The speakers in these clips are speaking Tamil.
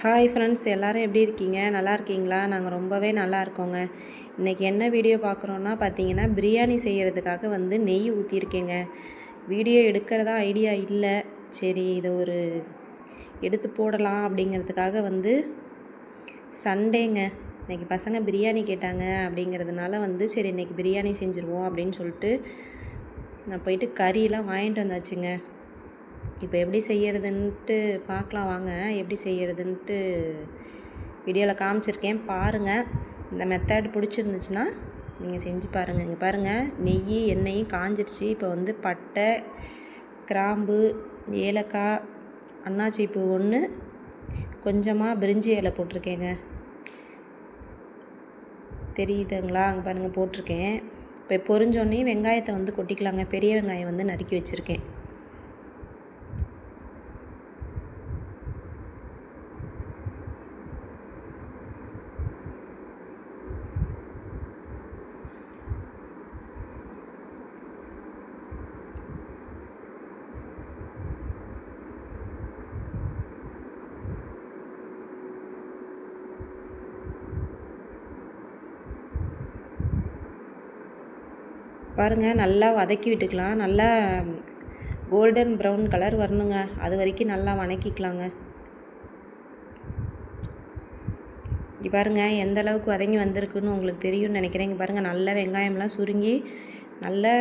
ஹாய் ஃப்ரெண்ட்ஸ் எல்லோரும் எப்படி இருக்கீங்க? நல்லா இருக்கீங்களா? நாங்கள் ரொம்பவே நல்லா இருக்கோங்க. இன்றைக்கி என்ன வீடியோ பார்க்குறோன்னா பார்த்தீங்கன்னா பிரியாணி செய்கிறதுக்காக வந்து நெய் ஊற்றிருக்கேங்க வீடியோ எடுக்கிறதா ஐடியா இல்லை. சரி இது ஒரு எடுத்து போடலாம் அப்படிங்கிறதுக்காக வந்து சண்டேங்க இன்றைக்கி பசங்க பிரியாணி கேட்டாங்க அப்படிங்கிறதுனால வந்து சரி இன்றைக்கி பிரியாணி செஞ்சுருவோம் அப்படின்னு சொல்லிட்டு நான் போயிட்டு கறியெலாம் வாங்கிட்டு வந்தாச்சுங்க. இப்போ எப்படி செய்கிறதுன்ட்டு பார்க்கலாம் வாங்க. எப்படி செய்கிறதுன்ட்டு வீடியோவில் காமிச்சிருக்கேன். பாருங்கள் இந்த மெத்தட் பிடிச்சிருந்துச்சுன்னா நீங்கள் செஞ்சு பாருங்கள் இங்கே பாருங்கள் நெய் எண்ணெயும் காஞ்சிருச்சு. இப்போ வந்து பட்டை கிராம்பு ஏலக்காய் அன்னாச்சி பூ ஒன்று கொஞ்சமாக பிரிஞ்சி இலை போட்டிருக்கேங்க. தெரியுதுங்களா? அங்கே பாருங்கள் போட்டிருக்கேன். இப்போ பொறிஞ்சோடனே வெங்காயத்தை வந்து கொட்டிக்கலாங்க. பெரிய வெங்காயம் வந்து நறுக்கி வச்சுருக்கேன். பாருங்கள் நல்லா வதக்கி விட்டுக்கலாம். நல்லா கோல்டன் ப்ரௌன் கலர் வரணுங்க. அது வரைக்கும் நல்லா வதக்கிக்கலாங்க இங்கே பாருங்கள் எந்த அளவுக்கு வதங்கி வந்திருக்குன்னு உங்களுக்கு தெரியும்னு நினைக்கிறேன். இங்கே பாருங்கள் நல்ல வெங்காயம்லாம் சுருங்கி நல்ல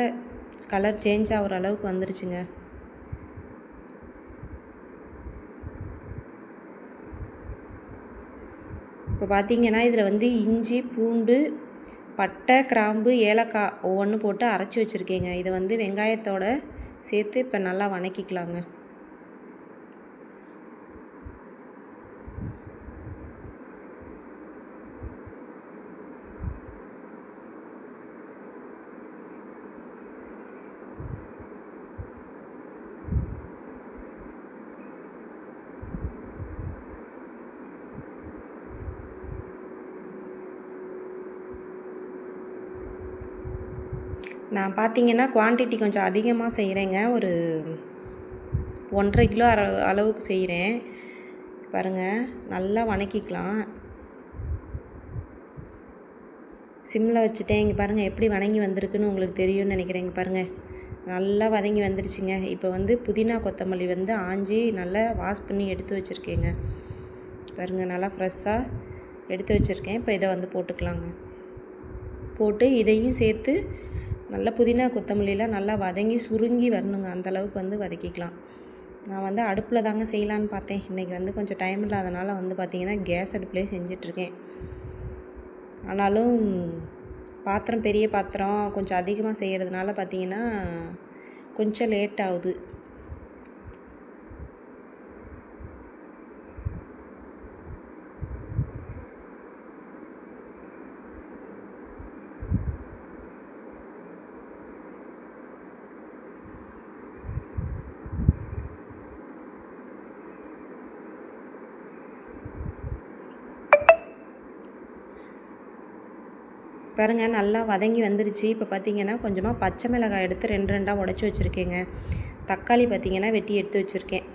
கலர் சேஞ்ச் ஆகிற அளவுக்கு வந்துருச்சுங்க. இப்போ பார்த்தீங்கன்னா இதில் வந்து இஞ்சி பூண்டு பட்டை கிராம்பு ஏலக்காய் ஒவ்வொன்று போட்டு அரைச்சி வச்சுருக்கேங்க. இதை வந்து வெங்காயத்தோட சேர்த்து இப்போ நல்லா வணக்கிக்கலாங்க. நான் பார்த்தீங்கன்னா குவான்டிட்டி கொஞ்சம் அதிகமாக செய்கிறேங்க ஒரு ஒன்றரை கிலோ அர அளவுக்கு செய்கிறேன் பாருங்கள் நல்லா வணக்கிக்கலாம். சிம்மில் வச்சுட்டேன். இங்கே பாருங்கள் எப்படி வணங்கி வந்திருக்குன்னு உங்களுக்கு தெரியும்னு நினைக்கிறேன். இங்கே பாருங்கள் நல்லா வதங்கி வந்துருச்சுங்க. இப்போ வந்து புதினா கொத்தமல்லி வந்து ஆஞ்சி நல்லா வாஷ் பண்ணி எடுத்து வச்சுருக்கேங்க. பாருங்கள் நல்லா ஃப்ரெஷ்ஷாக எடுத்து வச்சுருக்கேன். இப்போ இதை வந்து போட்டுக்கலாங்க. போட்டு இதையும் சேர்த்து நல்லா புதினா கொத்தமல்லிலாம் நல்லா வதங்கி சுருங்கி வரணுங்க. அந்தளவுக்கு வந்து வதக்கிக்கலாம். நான் வந்து அடுப்பில் தாங்க செய்யலான்னு பார்த்தேன். இன்றைக்கி வந்து கொஞ்சம் டைம் இல்லாதனால வந்து பார்த்திங்கன்னா கேஸ் அடுப்புலேயே செஞ்சிட்ருக்கேன் ஆனாலும் பாத்திரம் பெரிய பாத்திரம் கொஞ்சம் அதிகமாக செய்கிறதுனால பார்த்திங்கன்னா கொஞ்சம் லேட் ஆகுது. பாருங்கள் நல்லா வதங்கி வந்துருச்சு. இப்போ பார்த்தீங்கன்னா கொஞ்சமாக பச்சை மிளகாய் எடுத்து ரெண்டு ரெண்டாக உடச்சி வச்சுருக்கேங்க. தக்காளி பார்த்திங்கன்னா வெட்டி எடுத்து வச்சுருக்கேன்.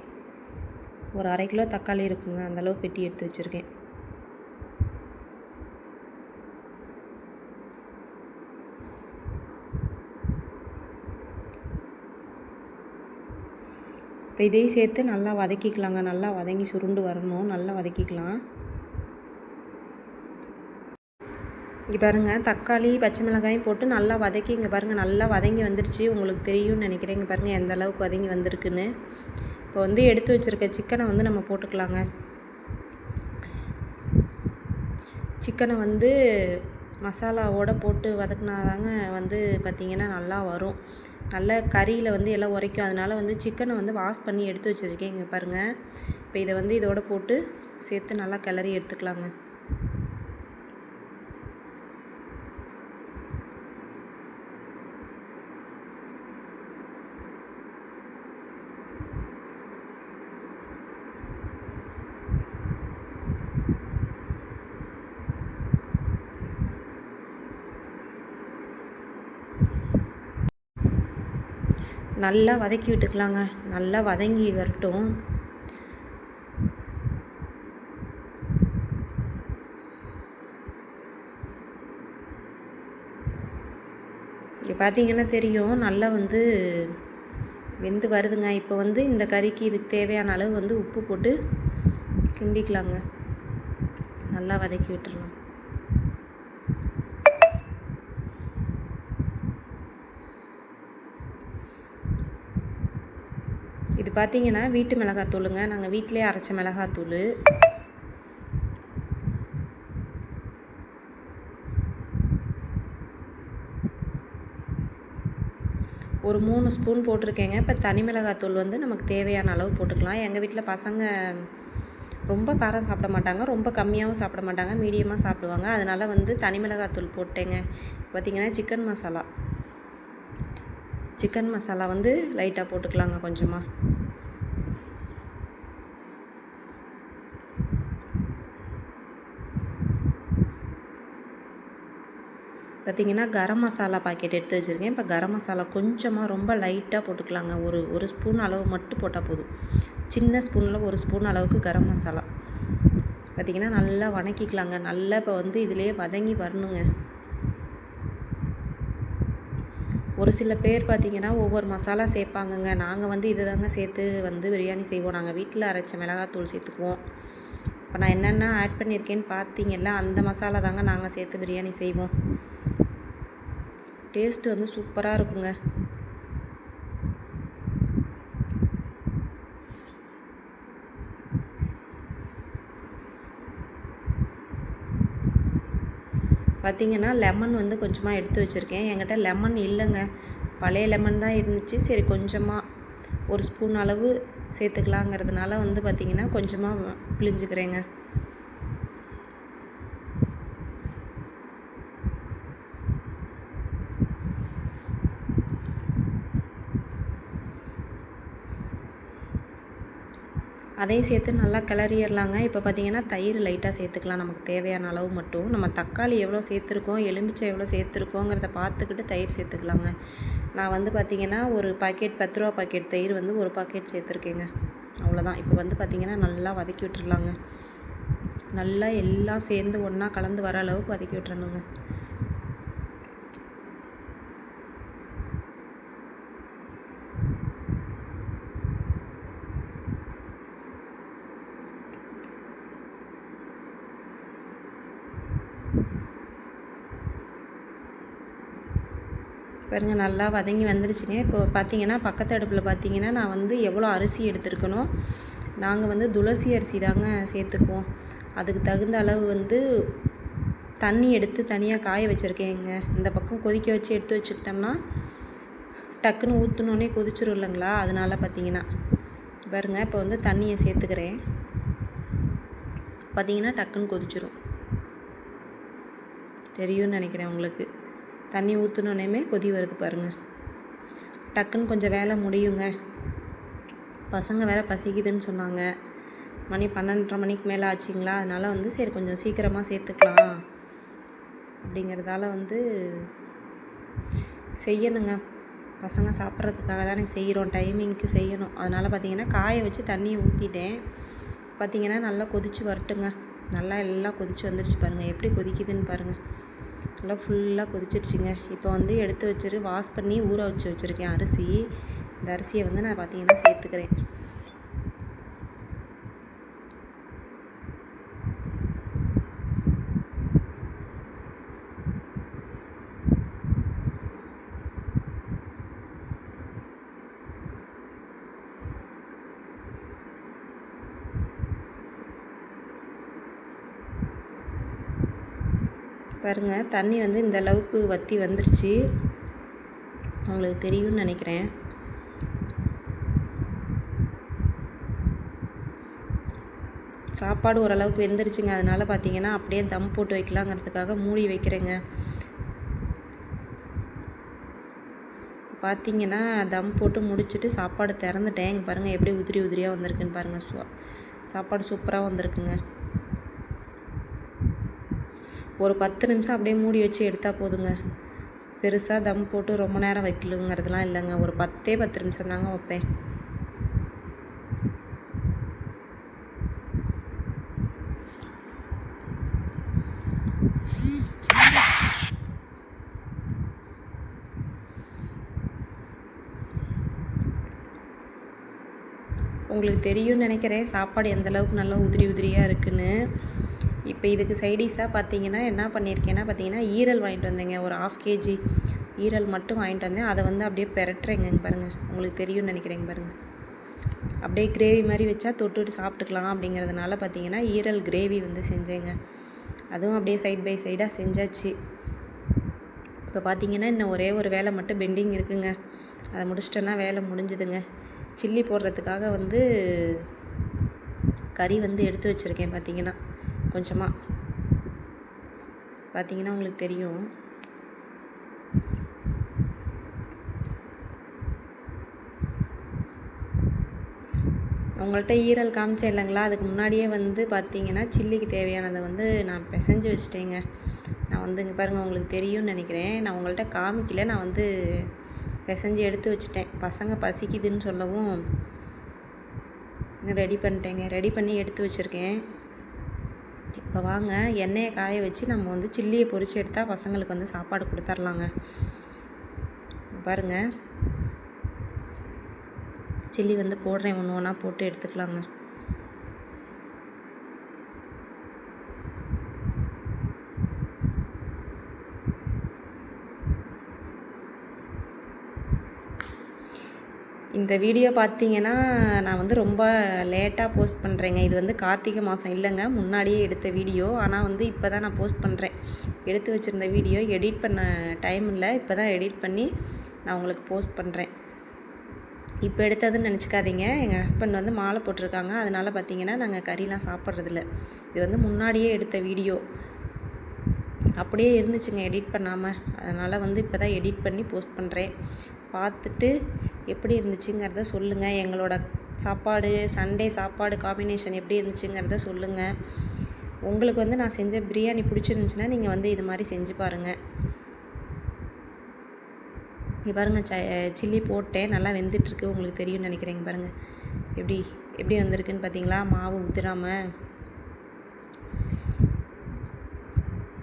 ஒரு அரை கிலோ தக்காளி இருக்குங்க. அந்தளவுக்கு வெட்டி எடுத்து வச்சுருக்கேன். இப்போ இதையும் சேர்த்து நல்லா வதக்கிக்கலாங்க. நல்லா வதங்கி சுருண்டு வரணும். நல்லா வதக்கிக்கலாம். இங்கே பாருங்கள் தக்காளி பச்சை மிளகாயும் போட்டு நல்லா வதக்கி இங்கே பாருங்கள் நல்லா வதங்கி வந்துருச்சு. உங்களுக்கு தெரியும்னு நினைக்கிறேன். இங்கே பாருங்கள் எந்த அளவுக்கு வதங்கி வந்திருக்குன்னு. இப்போ வந்து எடுத்து வச்சுருக்க சிக்கனை வந்து நம்ம போட்டுக்கலாங்க. சிக்கனை வந்து மசாலாவோடு போட்டு வதக்குனாதாங்க வந்து பார்த்திங்கன்னா நல்லா வரும். நல்ல கறியில் வந்து எல்லாம் உரைக்கும். அதனால் வந்து சிக்கனை வந்து வாஷ் பண்ணி எடுத்து வச்சுருக்கேன். இங்கே பாருங்கள் இப்போ இதை வந்து இதோட போட்டு சேர்த்து நல்லா கிளறி எடுத்துக்கலாங்க. நல்லா வதக்கி விட்டுக்கலாங்க. நல்லா வதங்கி வரட்டும். இங்கே பார்த்தீங்கன்னா தெரியும் நல்லா வந்து வெந்து வருதுங்க. இப்போ வந்து இந்த கறிக்கு இதுக்கு தேவையான அளவு வந்து உப்பு போட்டு கிண்டிக்கலாங்க. நல்லா வதக்கி விட்டுடலாம் இது பார்த்தீங்கன்னா வீட்டு மிளகாத்தூளுங்க. நாங்கள் வீட்டிலே அரைச்ச மிளகாத்தூள். ஒரு மூணு ஸ்பூன் போட்டிருக்கேங்க. இப்போ தனி மிளகாத்தூள் வந்து நமக்கு தேவையான அளவு போட்டுக்கலாம். எங்கள் வீட்டில் பசங்க ரொம்ப காரம் சாப்பிட மாட்டாங்க. ரொம்ப கம்மியாகவும் சாப்பிட மாட்டாங்க. மீடியமாக சாப்பிடுவாங்க. அதனால் வந்து தனி மிளகாத்தூள் போட்டேங்க. பார்த்திங்கன்னா சிக்கன் மசாலா. சிக்கன் மசாலா வந்து லைட்டாக போட்டுக்கலாங்க கொஞ்சமாக பார்த்திங்கன்னா கரம் மசாலா பாக்கெட் எடுத்து வச்சுருக்கேன். இப்போ கரம் மசாலா கொஞ்சமாக ரொம்ப லைட்டாக போட்டுக்கலாங்க. ஒரு ஒரு ஸ்பூன் அளவு மட்டும் போட்டால் போதும். சின்ன ஸ்பூனில் ஒரு ஸ்பூன் அளவுக்கு கரம் மசாலா. பார்த்திங்கன்னா நல்லா வணக்கிக்கலாங்க. நல்லா இப்போ வந்து இதிலே வதங்கி வரணுங்க. ஒரு சில பேர் பார்த்திங்கன்னா ஒவ்வொரு மசாலா சேர்ப்பாங்கங்க. நாங்கள் வந்து இதை தாங்க சேர்த்து வந்து பிரியாணி செய்வோம். நாங்கள் வீட்டில் அரைச்ச மிளகாத்தூள் சேர்த்துக்குவோம். இப்போ நான் என்னென்ன ஆட் பண்ணியிருக்கேன்னு பார்த்தீங்கல்ல அந்த மசாலா தாங்க நாங்கள் சேர்த்து பிரியாணி செய்வோம். டேஸ்ட்டு வந்து சூப்பராக இருக்குங்க. பார்த்திங்கன்னா லெமன் வந்து கொஞ்சமாக எடுத்து வச்சுருக்கேன். என்கிட்ட லெமன் இல்லைங்க. பழைய லெமன் தான் இருந்துச்சு. சரி கொஞ்சமாக ஒரு ஸ்பூன் அளவு சேர்த்துக்கலாங்கிறதுனால வந்து பார்த்திங்கன்னா கொஞ்சமாக பிழிஞ்சுக்கிறேங்க. அதையும் சேர்த்து நல்லா கிளறிடலாங்க. இப்போ பார்த்திங்கன்னா தயிர் லைட்டாக சேர்த்துக்கலாம். நமக்கு தேவையான அளவு மட்டும். நம்ம தக்காளி எவ்வளோ சேர்த்துருக்கோம்? எலுமிச்சை எவ்வளோ சேர்த்துருக்கோங்கிறத பார்த்துக்கிட்டு தயிர் சேர்த்துக்கலாங்க. நான் வந்து பார்த்திங்கன்னா ஒரு பாக்கெட் பத்து ரூபா பாக்கெட் தயிர் வந்து ஒரு பாக்கெட் சேர்த்துருக்கேங்க. அவ்வளோதான். இப்போ வந்து பார்த்திங்கன்னா நல்லா வதக்கி விட்டுருலாங்க நல்லா எல்லாம் சேர்ந்து ஒன்றா கலந்து வர அளவுக்கு வதக்கி விட்டுறணுங்க. பாருங்கள் நல்லா வதங்கி வந்துருச்சுங்க. இப்போ பார்த்தீங்கன்னா பக்கத்து அடுப்பில் பார்த்தீங்கன்னா நான் வந்து எவ்வளோ அரிசி எடுத்துருக்கணும் நாங்கள் வந்து துளசி அரிசி தாங்க சேர்த்துக்குவோம். அதுக்கு தகுந்த அளவு வந்து தண்ணி எடுத்து தனியாக காய வச்சுருக்கேங்க. இந்த பக்கம் கொதிக்க வச்சு எடுத்து வச்சுக்கிட்டோம்னா டக்குன்னு ஊற்றுனோடனே கொதிச்சிரும் இல்லைங்களா? அதனால் பார்த்தீங்கன்னா பாருங்கள் இப்போ வந்து தண்ணியை சேர்த்துக்கிறேன். பார்த்தீங்கன்னா டக்குன்னு கொதிச்சிரும். தெரியும்னு நினைக்கிறேன் உங்களுக்கு. தண்ணி ஊற்றினோன்னே கொதி வருது பாருங்கள் டக்குன்னு கொஞ்சம் வேலை முடியுங்க. பசங்க வேறு பசிக்குதுன்னு சொன்னாங்க. மணி பன்னெண்டரை மணிக்கு மேலே ஆச்சுங்களா? அதனால் வந்து சரி கொஞ்சம் சீக்கிரமாக சேர்த்துக்கலாம். அப்படிங்கிறதால வந்து செய்யணுங்க. பசங்க சாப்பிட்றதுக்காக தானே செய்கிறோம் டைமிங்க்கு செய்யணும். அதனால் பார்த்திங்கன்னா காய வச்சு தண்ணியை ஊற்றிட்டேன் பார்த்திங்கன்னா நல்லா கொதித்து வரட்டுங்க. நல்லா எல்லாம் கொதித்து வந்துருச்சு பாருங்கள் எப்படி கொதிக்குதுன்னு பாருங்கள் நல்லா ஃபுல்லாக கொதிச்சிருச்சுங்க. இப்போ வந்து எடுத்து வச்சுரு வாஷ் பண்ணி ஊற வச்சு வச்சுருக்கேன் அரிசி. இந்த அரிசியை வந்து நான் பார்த்தீங்கன்னா சேர்த்துக்கிறேன். பாருங்கள் தண்ணி வந்து இந்த அளவுக்கு வற்றி வந்துருச்சு. உங்களுக்கு தெரியும்னு நினைக்கிறேன். சாப்பாடு ஓரளவுக்கு வெந்துருச்சுங்க. அதனால் பார்த்தீங்கன்னா அப்படியே தம் போட்டு வைக்கலாங்கிறதுக்காக மூடி வைக்கிறேங்க. பார்த்தீங்கன்னா தம் போட்டு முடிச்சுட்டு சாப்பாடு திறந்துட்டேன். இங்கே பாருங்கள் எப்படி உதிரி உதிரியாக வந்திருக்குன்னு பாருங்கள் சாப்பாடு சூப்பராக வந்திருக்குங்க. ஒரு பத்து நிமிஷம் அப்படியே மூடி வச்சு எடுத்தால் போதுங்க. பெருசாக தம் போட்டு ரொம்ப நேரம் வைக்கலுங்கிறதுலாம் இல்லைங்க. ஒரு பத்தே பத்து நிமிஷம் தாங்க வைப்பேன். உங்களுக்கு தெரியும்னு நினைக்கிறேன். சாப்பாடு எந்தளவுக்கு நல்லா உதிரி உதிரியாக இருக்குதுன்னு இப்போ இதுக்கு சைடிஷாக பார்த்தீங்கன்னா என்ன பண்ணியிருக்கேன்னா பார்த்தீங்கன்னா ஈரல் வாங்கிட்டு வந்தேங்க. ஒரு ஆஃப் கேஜி ஈரல் மட்டும் வாங்கிட்டு வந்தேன். அதை வந்து அப்படியே பெரட்டுறேங்க பாருங்கள் உங்களுக்கு தெரியும்னு நினைக்கிறேங்க பாருங்கள் அப்படியே கிரேவி மாதிரி வச்சா தொட்டுட்டு சாப்பிட்டுக்கலாம் அப்படிங்கிறதுனால பார்த்தீங்கன்னா ஈரல் கிரேவி வந்து செஞ்சேங்க. அதுவும் அப்படியே சைட் பை சைடாக செஞ்சாச்சு. இப்போ பார்த்தீங்கன்னா இன்னும் ஒரே ஒரு வேலை மட்டும் பெண்டிங் இருக்குங்க. அதை முடிச்சிட்டேன்னா வேலை முடிஞ்சுதுங்க. சில்லி போடுறதுக்காக வந்து கறி வந்து எடுத்து வச்சுருக்கேன் பார்த்தீங்கன்னா. கொஞ்சமாக பார்த்தீங்கன்னா உங்களுக்கு தெரியும். உங்கள்கிட்ட ஈரல் காமிச்சேன் இல்லைங்களா? அதுக்கு முன்னாடியே வந்து பார்த்தீங்கன்னா சில்லிக்கு தேவையானதை வந்து நான் பிசைஞ்சு வச்சிட்டேங்க. நான் வந்து இங்கே பாருங்கள் உங்களுக்கு தெரியும்னு நினைக்கிறேன். நான் உங்கள்கிட்ட காமிக்கல நான் வந்து பிசைஞ்சு எடுத்து வச்சிட்டேன். பசங்க பசிக்குதுன்னு சொல்லவும் ரெடி பண்ணிட்டேங்க. ரெடி பண்ணி எடுத்து வச்சுருக்கேன். இப்போ வாங்க எண்ணெயை காய வச்சு நம்ம வந்து சில்லியை பொறிச்சு எடுத்தால் பசங்களுக்கு வந்து சாப்பாடு கொடுத்துர்லாங்க. பாருங்கள் சில்லி வந்து போடுறேன் ஒன்று ஒன்றா போட்டு எடுத்துக்கலாங்க. இந்த வீடியோ பார்த்தீங்கன்னா நான் வந்து ரொம்ப லேட்டாக போஸ்ட் பண்ணுறேங்க இது வந்து கார்த்திகை மாதம் இல்லைங்க. முன்னாடியே எடுத்த வீடியோ ஆனால் வந்து இப்போ தான் நான் போஸ்ட் பண்ணுறேன் எடுத்து வச்சுருந்த வீடியோ எடிட் பண்ண டைம் இல்லை. இப்போ தான் எடிட் பண்ணி நான் உங்களுக்கு போஸ்ட் பண்ணுறேன் இப்போ எடுத்ததுன்னு நினச்சிக்காதீங்க. எங்கள் ஹஸ்பண்ட் வந்து மாலை போட்டிருக்காங்க. அதனால் பார்த்தீங்கன்னா நாங்கள் கறிலாம் சாப்பிட்றதில்ல. இது வந்து முன்னாடியே எடுத்த வீடியோ அப்படியே இருந்துச்சுங்க எடிட் பண்ணாமல் அதனால் வந்து இப்போ தான் எடிட் பண்ணி போஸ்ட் பண்ணுறேன் பார்த்துட்டு எப்படி இருந்துச்சுங்கிறத சொல்லுங்கள் எங்களோட சாப்பாடு சண்டே சாப்பாடு காம்பினேஷன் எப்படி இருந்துச்சுங்கிறத சொல்லுங்கள் உங்களுக்கு வந்து நான் செஞ்ச பிரியாணி பிடிச்சிருந்துச்சின்னா நீங்கள் வந்து இது மாதிரி செஞ்சு பாருங்கள் இங்கே பாருங்கள் ச சில்லி போட்டேன். நல்லா வெந்துட்டுருக்கு உங்களுக்கு தெரியும்னு நினைக்கிறேங்க பாருங்கள் எப்படி எப்படி வந்திருக்குன்னு பார்த்தீங்களா? மாவு ஊற்றுறாமல்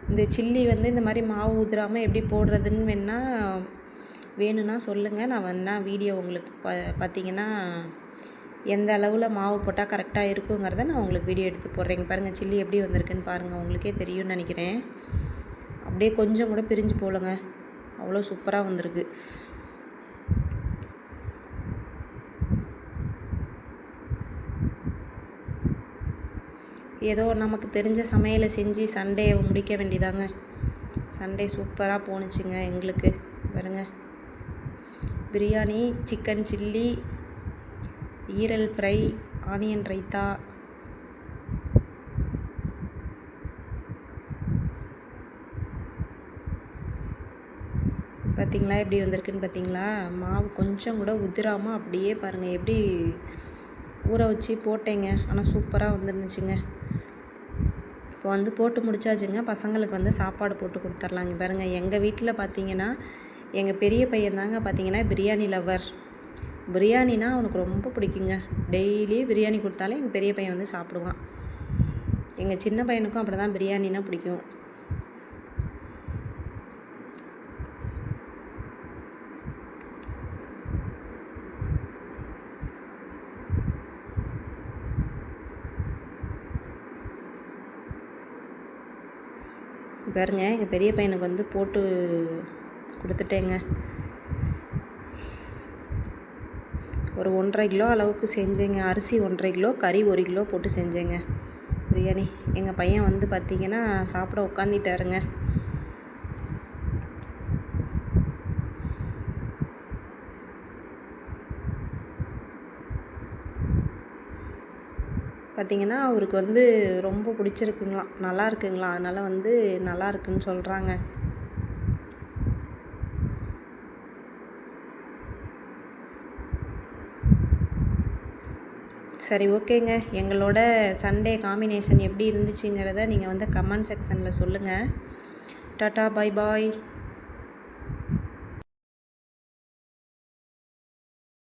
இந்த சில்லி வந்து இந்த மாதிரி மாவு ஊற்றுறாமல் எப்படி போடுறதுன்னு வேணால் வேணும்னா சொல்லுங்கள் நான் வேணா வீடியோ உங்களுக்கு ப பார்த்தீங்கன்னா எந்த அளவில் மாவு போட்டால் கரெக்டாக இருக்குங்கிறத நான் உங்களுக்கு வீடியோ எடுத்து போடுறேங்க பாருங்கள் சில்லி எப்படி வந்திருக்குன்னு பாருங்கள் உங்களுக்கே தெரியும்னு நினைக்கிறேன். அப்படியே கொஞ்சம் கூட பிரிஞ்சு போகலங்க. அவ்வளோ சூப்பராக வந்திருக்கு. ஏதோ நமக்கு தெரிஞ்ச சமையலை செஞ்சு சண்டே முடிக்க வேண்டியதாங்க. சண்டே சூப்பராக போணுச்சுங்க எங்களுக்கு. பாருங்கள் பிரியாணி சிக்கன் சில்லி ஈரல் ஃப்ரை ஆனியன் ரைத்தா. பார்த்திங்களா எப்படி வந்திருக்குன்னு பார்த்தீங்களா மாவு கொஞ்சம் கூட உதிராமல் அப்படியே பாருங்கள் எப்படி ஊற வச்சு போட்டேங்க. ஆனால் சூப்பராக வந்துருந்துச்சுங்க. இப்போ வந்து போட்டு முடிச்சாச்சுங்க. பசங்களுக்கு வந்து சாப்பாடு போட்டு கொடுத்துர்லாங்க. பாருங்கள் எங்கள் வீட்டில் பார்த்தீங்கன்னா எங்கள் பெரிய பையன் தாங்க பார்த்தீங்கன்னா பிரியாணி லவர் பிரியாணினா அவனுக்கு ரொம்ப பிடிக்குங்க. டெய்லி பிரியாணி கொடுத்தாலே எங்கள் பெரிய பையன் வந்து சாப்பிடுவான். எங்கள் சின்ன பையனுக்கும் அப்படி தான் பிரியாணினா பிடிக்கும். பாருங்க எங்கள் பெரிய பையனுக்கு வந்து போட்டு கொடுத்துட்டேங்க. ஒரு ஒன்றரை கிலோ அளவுக்கு செஞ்சேங்க. அரிசி ஒன்றரை கிலோ கறி ஒரு கிலோ போட்டு செஞ்சேங்க. பிரியாணி. எங்கள் பையன் வந்து பார்த்திங்கன்னா சாப்பிட உட்காந்துட்டாருங்க பார்த்திங்கன்னா அவருக்கு வந்து ரொம்ப பிடிச்சிருக்குங்களாம். நல்லா இருக்குங்களாம் அதனால் வந்து நல்லா இருக்குன்னு சொல்கிறாங்க சரி ஓகேங்க. எங்களோட சண்டே காம்பினேஷன் எப்படி இருந்துச்சுங்கிறத நீங்கள் வந்து கமெண்ட் செக்ஷனில் சொல்லுங்கள் டாட்டா பாய் பாய்